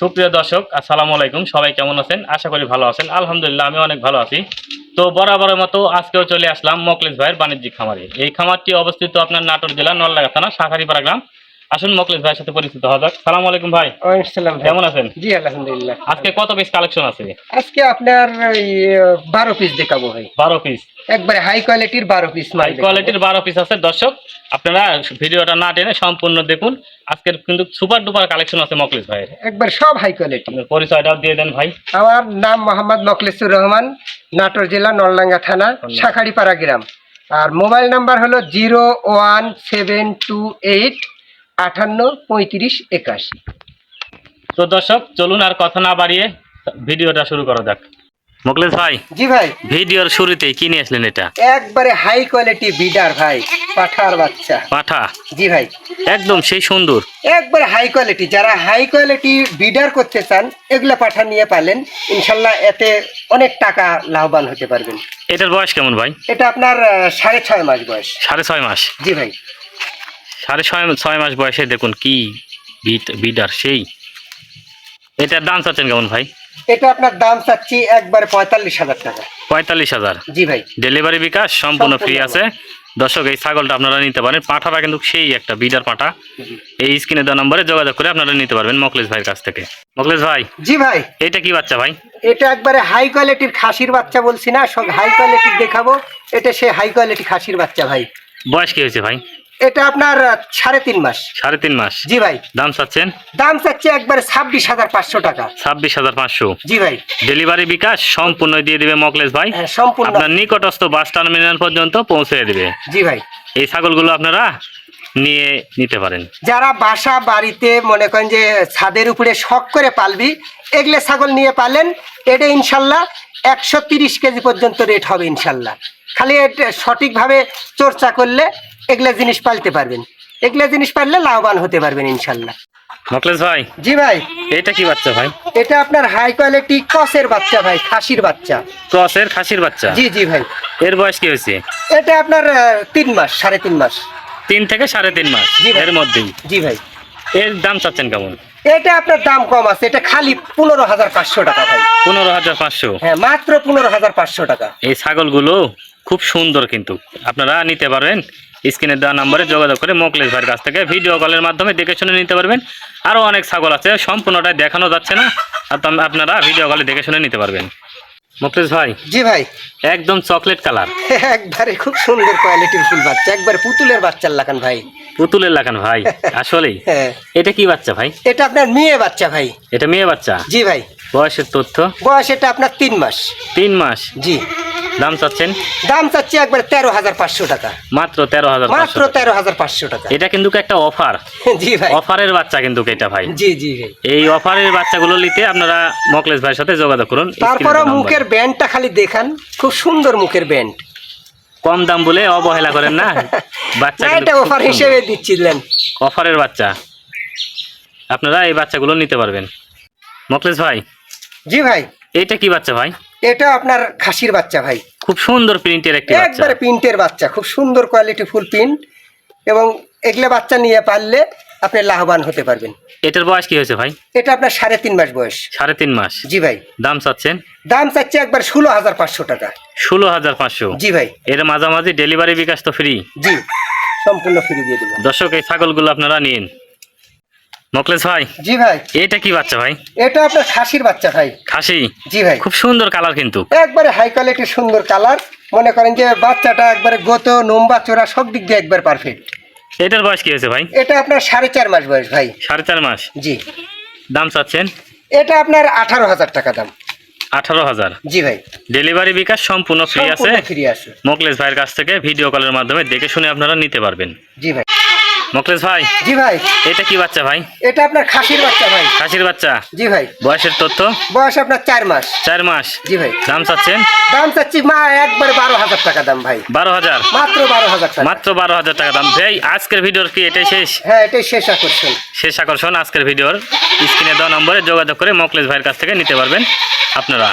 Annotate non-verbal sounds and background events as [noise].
সুপ্রিয় দর্শক, আসসালামু আলাইকুম। সবাই কেমন আছেন? আশা করি ভালো আছেন। আলহামদুলিল্লাহ আমি অনেক ভালো আছি। তো বরাবরের মতো আজকেও চলে আসলাম মোকলেশ ভাইয়ের বাণিজ্যিক খামারে। এই খামারটি অবস্থিত আপনার নাটোর জেলা নল্লাগা থানা, শাখারিপাড়া গ্রাম। আসুন মকলেশ ভাইয়ের সাথে পরিচিত হওয়া যাক। সালাম আলাইকুম ভাই। ওয়ালাইকুম কেমন আছেন? জি আলহামদুলিল্লাহ। আজকে কত পিস কালেকশন আছে? আজকে আপনার বারো পিস দেখাবো ভাই। বারো পিস একবারে হাই কোয়ালিটির বারো পিস হাই কোয়ালিটির বারো পিস আছে। দর্শক আপনারা ভিডিওটা না টেনে সম্পূর্ণ দেখুন। আজকের কিন্তু সুপার ডুপার কালেকশন আছে মকলেশ ভাইয়ের। একবার সব হাই কোয়ালিটি পরিচয়টাও দিয়ে দেন ভাই। আমার নাম মোহাম্মদ মকলেসুর রহমান নাটোর জেলা নলডাঙ্গা থানা শাখারিপাড়া গ্রাম। আর মোবাইল নাম্বার হলো zero one seven two eight আটান্ন পঁয়ত্রিশ একাশি। তো দর্শক চলুন আর কথা না বাড়িয়ে ভিডিওটা শুরু করা যাক। মোকলেশ ভাই জি ভাই। ভিডিওর শুরুতেই কি নিয়ে আসলেন এটা? একবারে হাই কোয়ালিটি বিডার ভাই পাঠার বাচ্চা। পাঠা? জি ভাই। একদম সেই সুন্দর। একবার হাই কোয়ালিটি যারা হাই কোয়ালিটি বিডার করতে চান এগুলা পাঠা নিয়ে পালেন ইনশাল্লাহ এতে অনেক টাকা লাভবান হতে পারবেন। এটার বয়স কেমন ভাই? এটা আপনার সাড়ে ছয় মাস বয়স। সাড়ে ছয় মাস। জি ভাই। সাড়ে ছয় ছয় মাস বয়সে দেখুন কি বিডার সেই। এটার দাম চাচ্ছেন কেমন ভাই? এটা আপনার দাম চাচ্ছি একবারে পঁয়তাল্লিশ হাজার টাকা। পঁয়তাল্লিশ হাজার। জি ভাই। ডেলিভারি বিকাশ সম্পূর্ণ ফ্রি আছে। দর্শক এই ছাগলটা আপনারা নিতে পারেন। পাঠাটা কিন্তু সেই একটা বিডার পাঠা। এই স্ক্রিনে দেওয়া নম্বরে যোগাযোগ করে আপনারা নিতে পারবেন মকলেশ ভাইয়ের কাছ থেকে। মকলেশ ভাই জি ভাই। এটা কি বাচ্চা ভাই? এটা একবারে হাই কোয়ালিটির খাসির বাচ্চা বলছি না সব হাই কোয়ালিটির দেখাবো। এটা সে হাই কোয়ালিটি খাসির বাচ্চা ভাই। বয়স কি হয়েছে ভাই? এটা আপনার সাড়ে তিন মাস। সাড়ে তিন মাস। জি ভাই। দাম চাচ্ছেন? দাম চাচ্ছি একবারে ছাব্বিশ হাজার পাঁচশো টাকা। ছাব্বিশ হাজার পাঁচশো। জি ভাই। ডেলিভারি বিকাশ সম্পূর্ণ দিয়ে দিবে মকলেশ ভাই। হ্যাঁ, সম্পূর্ণ। আপনার নিকটস্থ বাস টার্মিনাল পর্যন্ত পৌঁছে দেবে। জি ভাই। এই ছাগলগুলো আপনারা নিয়ে নিতে পারেন। যারা বাসা বাড়িতে মনে করেন যে ছাদের উপরে শখ করে পালবি এগুলো ছাগল নিয়ে পালেন এটা ইনশাল্লাহ একশো তিরিশ কেজি পর্যন্ত রেট হবে ইনশাল্লাহ। খালি এটা সঠিকভাবে চর্চা করলে এগুলো জিনিস পালতে পারবেন। এগুলো জিনিস পারলে লাভবান হতে পারবেন ইনশাল্লাহ। মকলেশ ভাই? জি ভাই। এটা কি বাচ্চা ভাই? এটা আপনার হাই কোয়ালিটি কসের বাচ্চা ভাই খাসির বাচ্চা। ক্রসের খাসির বাচ্চা? জি জি ভাই। এর বয়স কি হয়েছে? এটা আপনার তিন মাস সাড়ে তিন মাস। তিন থেকে সাড়ে তিন মাস। এর মধ্যেই? জি ভাই। এর দাম চাচ্ছেন কেমন? এটা আপনার দাম কম আছে। এটা খালি পনেরো হাজার পাঁচশো টাকা ভাই। পনেরো হাজার পাঁচশো। হ্যাঁ মাত্র পনেরো হাজার পাঁচশো টাকা। এই ছাগলগুলো খুব সুন্দর কিন্তু। আপনারা নিতে পারবেন। স্ক্রিনে দেওয়া নম্বরে যোগাযোগ করে মোকলেশ ভাইয়ের কাছ থেকে ভিডিও কলের মাধ্যমে দেখে শুনে নিতে পারবেন। আরও অনেক ছাগল আছে সম্পূর্ণটাই দেখানো যাচ্ছে না আর আপনারা ভিডিও কলে দেখে শুনে নিতে পারবেন। মোকলেশ ভাই জি ভাই। একদম চকলেট কালার। [laughs] একবারে খুব সুন্দর কোয়ালিটির ফুল বাচ্চা একবারে পুতুলের বাচ্চার লাগান ভাই। পুতুলের লাগান ভাই [laughs] আসলেই। হ্যাঁ। এটা কি বাচ্চা ভাই? এটা আপনার মেয়ে বাচ্চা ভাই। এটা মেয়ে বাচ্চা? জি ভাই। বয়সের তথ্য? বয়স এটা আপনার তিন মাস। তিন মাস? জি। দাম চাচ্ছেন? দাম চাচ্ছি একবার তেরো হাজার পাঁচশো টাকা। মাত্র তেরো হাজার মাত্র তেরো হাজার পাঁচশো টাকা। এটা কিন্তু একটা অফার। জি ভাই। অফারের বাচ্চা কিন্তু এটা ভাই। জি জি ভাই। এই অফারের বাচ্চাগুলো নিতে আপনারা মকলেশ ভাইয়ের সাথে যোগাযোগ করুন তারপরে মুখের ব্যান্ডটা খালি দেখান খুব সুন্দর মুখের ব্যান্ড। কম দাম বলে অবহেলা করেন না? [laughs] বাচ্চা এটা অফার। হিসেবে দিচ্ছিলেন। অফারের বাচ্চা। আপনারা এই বাচ্চাগুলো নিতে পারবেন। মকলেশ ভাই জি ভাই। এটা কি বাচ্চা ভাই? এটা আপনার খাসির বাচ্চা ভাই। খুব সুন্দর প্রিন্টের একটা একবারে প্রিন্টের বাচ্চা খুব সুন্দর কোয়ালিটি ফুল প্রিন্ট এবং এগুলো বাচ্চা নিয়ে পারলে আপনি লাভবান হতে পারবেন। এটার বয়স কি হয়েছে ভাই? এটা আপনার সাড়ে তিন মাস বয়স। সাড়ে তিন মাস। জি ভাই। দাম চাচ্ছেন? দাম চাচ্ছে একবার ষোলো হাজার পাঁচশো টাকা। ষোলো হাজার পাঁচশো। জি ভাই। এর মাঝামাঝি ডেলিভারি বিকাশ তো ফ্রি জি সম্পূর্ণ ফ্রি দিয়ে দেবো। দর্শক এই ছাগলগুলো আপনারা নিন। মকলেশ ভাই? জি ভাই। এটা কি বাচ্চা ভাই? এটা আপনার খাসির বাচ্চা ভাই। খাসি? জি ভাই। খুব সুন্দর কালার কিন্তু। একবারে হাই কোয়ালিটির সুন্দর কালার। মনে করেন যে বাচ্চাটা একবারে গত নম্বা চোরা সব দিক দিয়ে একবার পারফেক্ট এটার বয়স কি হয়েছে ভাই? এটা আপনার সাড়ে চার মাস বয়স ভাই। সাড়ে চার মাস? জি। দাম চাচ্ছেন? এটা আপনার আঠারো হাজার টাকা দাম। আঠারো হাজার? জি ভাই। ডেলিভারি বিকাশ সম্পূর্ণ ফ্রি আছে। ফ্রি আছে। মোকলেশ ভাইয়ের কাছ থেকে ভিডিও কলের মাধ্যমে দেখে শুনে আপনারা নিতে পারবেন। জি ভাই। মোকলেশ ভাই জি ভাই। এটা কি বাচ্চা ভাই? এটা আপনার খাসির বাচ্চা ভাই। খাসির বাচ্চা? জি ভাই। বয়সের তথ্য? বয়স আপনার চার মাস। চার মাস। জি ভাই। দাম চাচ্ছেন? দাম চাচ্ছি মা একবার বারো হাজার টাকা দাম ভাই। বারো হাজার? মাত্র বারো হাজার টাকা। মাত্র বারো হাজার টাকা দাম। ভাই আজকের ভিডিওর কি এটাই শেষ? হ্যাঁ এটাই শেষ আকর্ষণ। শেষ আকর্ষণ আজকের ভিডিওর। স্ক্রিনে দেওয়া নম্বরে যোগাযোগ করে মোকলেশ ভাইয়ের কাছ থেকে নিতে পারবেন আপনারা।